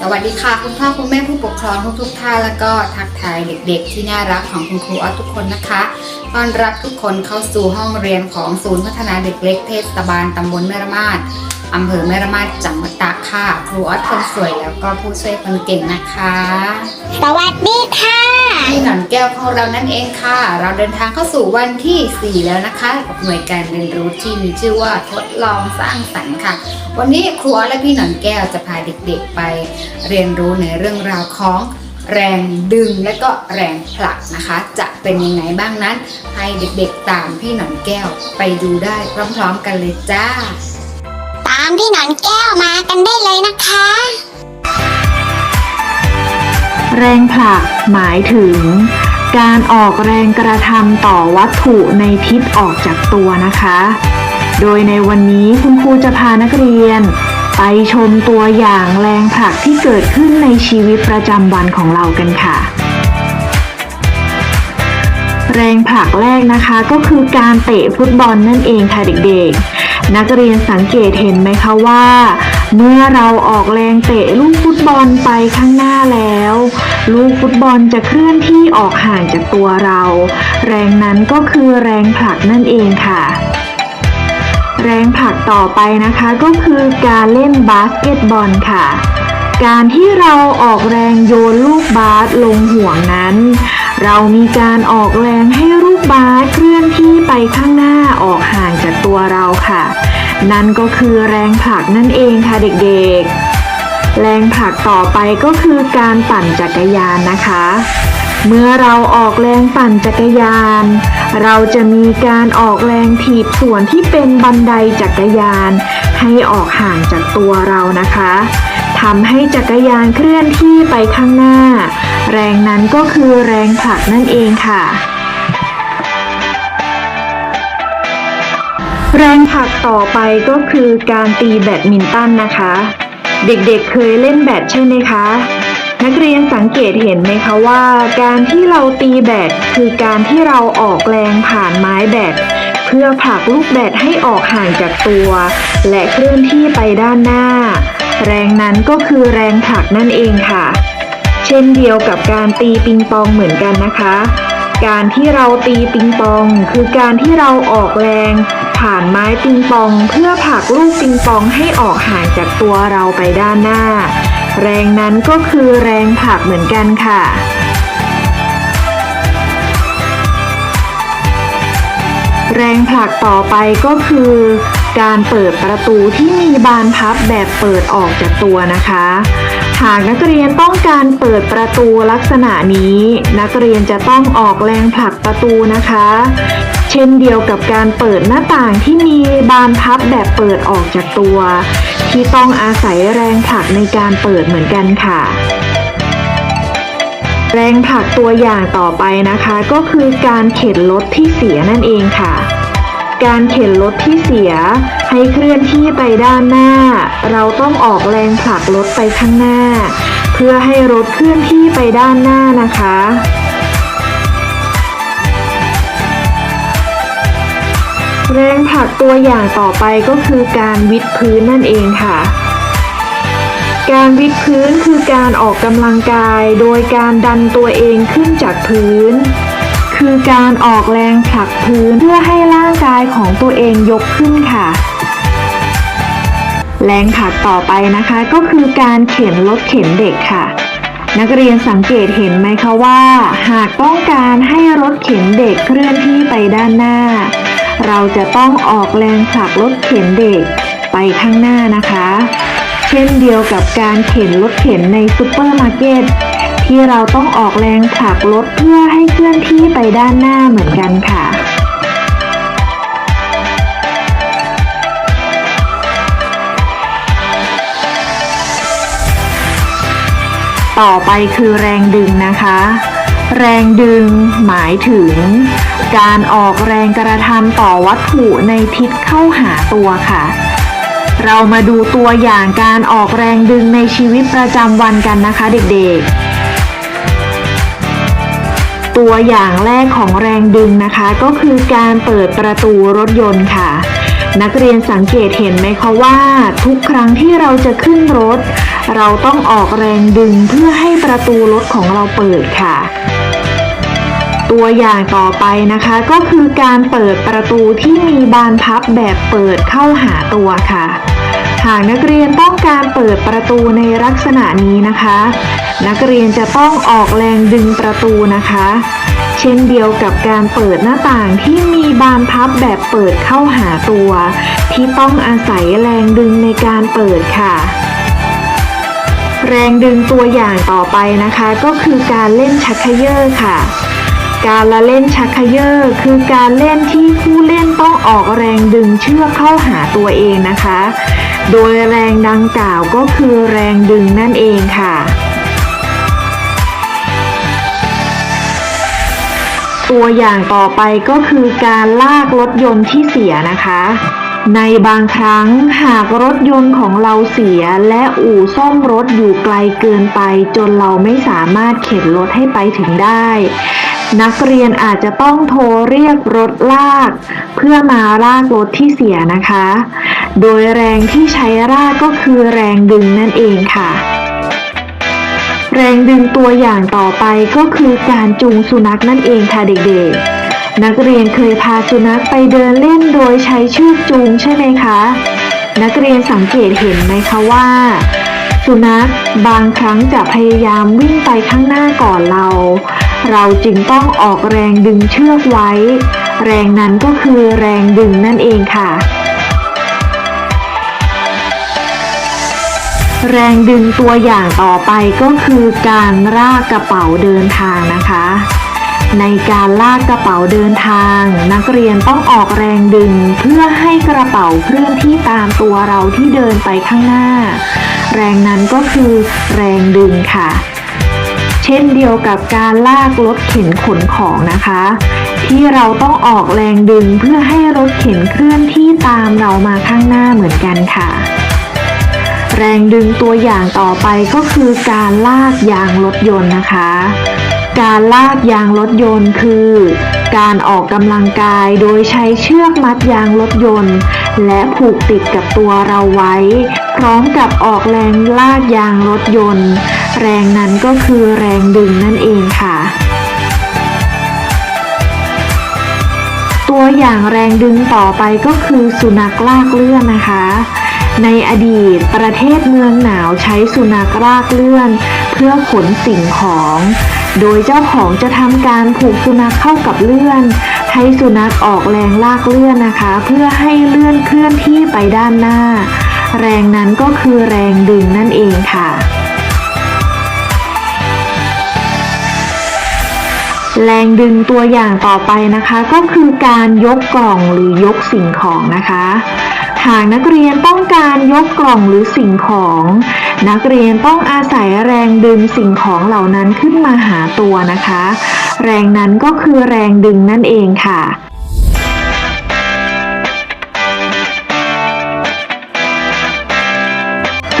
สวัสดีค่ะคุณพ่อคุณแม่ผู้ปกครองทุกทุกท่านแล้วก็ทักทายเด็กๆ ที่น่ารักของคุณครูออสทุกคนนะคะต้อนรับทุกคนเข้าสู่ห้องเรียนของศูนย์พัฒนาเด็กเล็กเทศบาลตำบลแม่ระมาด อำเภอแม่ระมาดจังหวัดตากค่ะ ครูออสคนสวยแล้วก็ผู้ช่วยคนเก่งนะคะ สวัสดีค่ะพี่หนอนแก้วของเรานั่นเองค่ะ เราเดินทางเข้าสู่วันที่ 4 แล้วนะคะกับหน่วยการเรียนรู้ที่มีชื่อว่าทดลองสร้างสรรค์ค่ะ วันนี้ครูออสและพี่หนอนแก้วจะพาเด็กๆไปเรียนรู้ในเรื่องราวของแรงดึงและก็แรงผลักนะคะ จะเป็นยังไงบ้างนั้น ให้เด็กๆตามพี่หนอนแก้วไปดูได้พร้อมๆกันเลยจ้าตามพี่หนอนแก้วมากันได้เลยนะคะ แรงผลักหมายถึง การออกแรงกระทำต่อวัตถุในทิศออกจากตัวนะคะ โดยในวันนี้คุณครูจะพานักเรียน ไปชมตัวอย่างแรงผลักที่เกิดขึ้นในชีวิตประจำวันของเรากันค่ะแรงผลักแรกนะคะก็คือการเตะฟุตบอลนั่นเองค่ะเด็กๆ นักเรียนสังเกตเห็นไหมคะว่า เมื่อเราออกแรงเตะลูกฟุตบอลไปข้างหน้าแล้ว ลูกฟุตบอลจะเคลื่อนที่ออกห่างจากตัวเรา แรงนั้นก็คือแรงผลักนั่นเองค่ะ แรงผลักต่อไปนะคะก็คือการเล่นบาสเกตบอลค่ะ การที่เราออกแรงโยนลูกบาสลงห่วงนั้น เรามีการออกแรงให้ลูกบาสเคลื่อนที่ไปข้างหน้าออกห่างจากตัวเราค่ะ นั่นก็คือแรงผลักนั่นเองค่ะเด็กๆ แรงผลักต่อไปก็คือการปั่นจักรยานนะคะ เมื่อเราออกแรงปั่นจักรยาน เราจะมีการออกแรงถีบส่วนที่เป็นบันไดจักรยาน ให้ออกห่างจากตัวเรานะคะ ทำให้จักรยานเคลื่อนที่ไปข้างหน้า แรงนั้นก็คือแรงผลักนั่นเองค่ะ แรงผลักต่อไปก็คือการตีแบดมินตันนะคะ เด็กๆเคยเล่นแบดใช่ไหมคะนักเรียนสังเกตเห็นไหมคะว่า การที่เราตีแบดคือการที่เราออกแรงผ่านไม้แบดเพื่อผลักลูกแบดให้ออกห่างจากตัว และเคลื่อนที่ไปด้านหน้า แรงนั้นก็คือแรงผลักนั่นเองค่ะ เช่นเดียวกับการตีปิงปองเหมือนกันนะคะ การที่เราตีปิงปอง คือการที่เราออกแรง ผ่านไม้ปิงปอง เพื่อผลักลูกปิงปองให้ออกห่างจากตัวเราไปด้านหน้า แรงนั้นก็คือแรงผลักเหมือนกันค่ะแรงผลักต่อไปก็คือ การเปิดประตูที่มีบานพับแบบเปิดออกจากตัวนะคะ หากนักเรียนต้องการเปิดประตูลักษณะนี้ นักเรียนจะต้องออกแรงผลักประตูนะคะ เช่นเดียวกับการเปิดหน้าต่างที่มีบานพับแบบเปิดออกจากตัว ที่ต้องอาศัยแรงผลักในการเปิดเหมือนกันค่ะแรงผลักตัวอย่างต่อไปนะคะ ก็คือการเข็นรถที่เสียนั่นเองค่ะ การเข็นรถที่เสีย ให้เคลื่อนที่ไปด้านหน้า เราต้องออกแรงผลักรถไปข้างหน้า เพื่อให้รถเคลื่อนที่ไปด้านหน้านะคะแรงผลักตัวอย่างต่อไปก็คือการวิดพื้นนั่นเองค่ะ การวิดพื้นคือการออกกำลังกาย โดยการดันตัวเองขึ้นจากพื้น คือการออกแรงผลักพื้นเพื่อให้ร่างกายของตัวเองยกขึ้นค่ะ แรงผลักต่อไปนะคะก็คือการเข็นรถเข็นเด็กค่ะ นักเรียนสังเกตเห็นไหมคะว่า หากต้องการให้รถเข็นเด็กเคลื่อนที่ไปด้านหน้า เราจะต้องออกแรงผลักรถเข็นเด็กไปข้างหน้านะคะ เช่นเดียวกับการเข็นรถเข็นในซูเปอร์มาร์เก็ต ที่เราต้องออกแรงผลักรถเพื่อให้เคลื่อนที่ไปด้านหน้าเหมือนกันค่ะ ต่อไปคือแรงดึงนะคะ แรงดึงหมายถึง การออกแรงกระทำต่อวัตถุในทิศเข้าหาตัวค่ะเรามาดูตัวอย่างการออกแรงดึงในชีวิตประจำวันกันนะคะเด็กๆ ตัวอย่างแรกของแรงดึงนะคะ ก็คือการเปิดประตูรถยนต์ค่ะ นักเรียนสังเกตเห็นไหมคะว่าทุกครั้งที่เราจะขึ้นรถ เราต้องออกแรงดึงเพื่อให้ประตูรถของเราเปิดค่ะ ตัวอย่างต่อไปนะคะก็คือการเปิดประตูที่มีบานพับแบบเปิดเข้าหาตัวค่ะ หากนักเรียนต้องการเปิดประตูในลักษณะนี้นะคะ นักเรียนจะต้องออกแรงดึงประตูนะคะ เช่นเดียวกับการเปิดหน้าต่างที่มีบานพับแบบเปิดเข้าหาตัว ที่ต้องอาศัยแรงดึงในการเปิดค่ะ แรงดึงตัวอย่างต่อไปนะคะ ก็คือการเล่นชักเขยอค่ะการละเล่นชักเขยอคือการเล่นที่ผู้เล่นต้องออกแรงดึงเชือกเข้าหาตัวเองนะคะ โดยแรงดังกล่าวก็คือแรงดึงนั่นเองค่ะ ตัวอย่างต่อไปก็คือการลากรถยนต์ที่เสียนะคะ ในบางครั้งหากรถยนต์ของเราเสียและอู่ซ่อมรถอยู่ไกลเกินไปจนเราไม่สามารถเข็นรถให้ไปถึงได้ นักเรียนอาจจะต้องโทรเรียกรถลาก เพื่อมาลากรถที่เสียนะคะ โดยแรงที่ใช้ลากก็คือแรงดึงนั่นเองค่ะ แรงดึงตัวอย่างต่อไปก็คือการจูงสุนัขนั่นเองค่ะเด็กๆ นักเรียนเคยพาสุนัขไปเดินเล่นโดยใช้เชือกจูงใช่ไหมคะ นักเรียนสังเกตเห็นไหมคะว่าสุนัขบางครั้งจะพยายามวิ่งไปข้างหน้าก่อนเรา เราจึงต้องออกแรงดึงเชือกไว้ แรงนั้นก็คือแรงดึงนั่นเองค่ะ แรงดึงตัวอย่างต่อไปก็คือการลากกระเป๋าเดินทางนะคะ ในการลากกระเป๋าเดินทาง นักเรียนต้องออกแรงดึงเพื่อให้กระเป๋าเคลื่อนที่ตามตัวเราที่เดินไปข้างหน้า แรงนั้นก็คือแรงดึงค่ะ เช่นเดียวกับการลากรถเข็นขนของนะคะ ที่เราต้องออกแรงดึงเพื่อให้รถเข็นเคลื่อนที่ตามเรามาข้างหน้าเหมือนกันค่ะ แรงดึงตัวอย่างต่อไปก็คือการลากยางรถยนต์นะคะ การลากยางรถยนต์คือ การออกกำลังกายโดยใช้เชือกมัดยางรถยนต์ และผูกติดกับตัวเราไว้ พร้อมกับออกแรงลากยางรถยนต์ แรงนั้นก็คือแรงดึงนั่นเองค่ะ ตัวอย่างแรงดึงต่อไปก็คือสุนัขลากเลื่อนนะคะ ในอดีตประเทศเมืองหนาวใช้สุนัขลากเลื่อน เพื่อขนสิ่งของ โดยเจ้าของจะทำการผูกสุนัขเข้ากับเลื่อน ให้สุนัขออกแรงลากเลื่อนนะคะ เพื่อให้เลื่อนเคลื่อนที่ไปด้านหน้า แรงนั้นก็คือแรงดึงนั่นเองค่ะ แรงดึงตัวอย่างต่อไปนะคะ ก็คือการยกกล่องหรือยกสิ่งของนะคะ หากนักเรียนต้องการยกกล่องหรือสิ่งของ นักเรียนต้องอาศัยแรงดึงสิ่งของเหล่านั้นขึ้นมาหาตัวนะคะ แรงนั้นก็คือแรงดึงนั่นเองค่ะ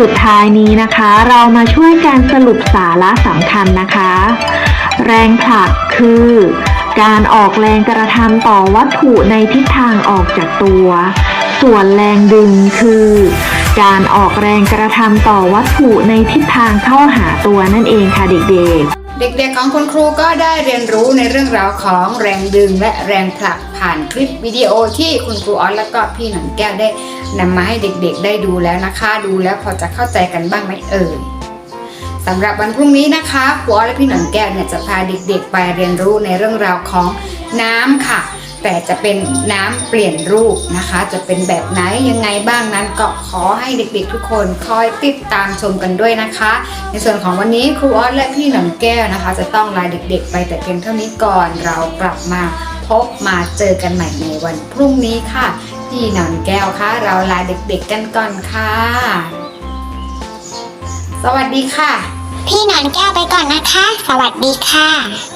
สุดท้ายนี้นะคะ เรามาช่วยกันสรุปสาระสำคัญนะคะ แรงผลักคือ การออกแรงกระทำต่อวัตถุในทิศทางออกจากตัว ส่วนแรงดึงคือ การออกแรงกระทำต่อวัตถุในทิศทางเข้าหาตัวนั่นเองค่ะเด็กๆเด็กๆ ของคุณครูก็ได้เรียนรู้ในเรื่องราวของแรงดึงและแรงผลักผ่านคลิปวิดีโอที่คุณครูออสและก็พี่หนอนแก้วได้นำมาให้เด็กๆ ได้ดูแล้วนะคะ ดูแล้วพอจะเข้าใจกันบ้างไหมเอ่ย สำหรับวันพรุ่งนี้นะคะครูออสและพี่หนอนแก้วเนี่ยจะพาเด็กๆไปเรียนรู้ในเรื่องราวของน้ำค่ะ แต่จะเป็นน้ำเปลี่ยนรูปนะคะ จะเป็นแบบไหนยังไงบ้างนั้นก็ขอให้เด็กๆทุกคนคอยติดตามชมกันด้วยนะคะ ในส่วนของวันนี้ครูออสและพี่หนอนแก้วนะคะ จะต้องลาเด็ก ๆ ไปแต่เพียงเท่านี้ก่อนเรากลับมาพบมาเจอกันใหม่ในวันพรุ่งนี้ค่ะ พี่หนอนแก้วคะเราลาเด็กๆกันก่อนค่ะ สวัสดีค่ะ พี่หนอนแก้วไปก่อนนะคะ สวัสดีค่ะ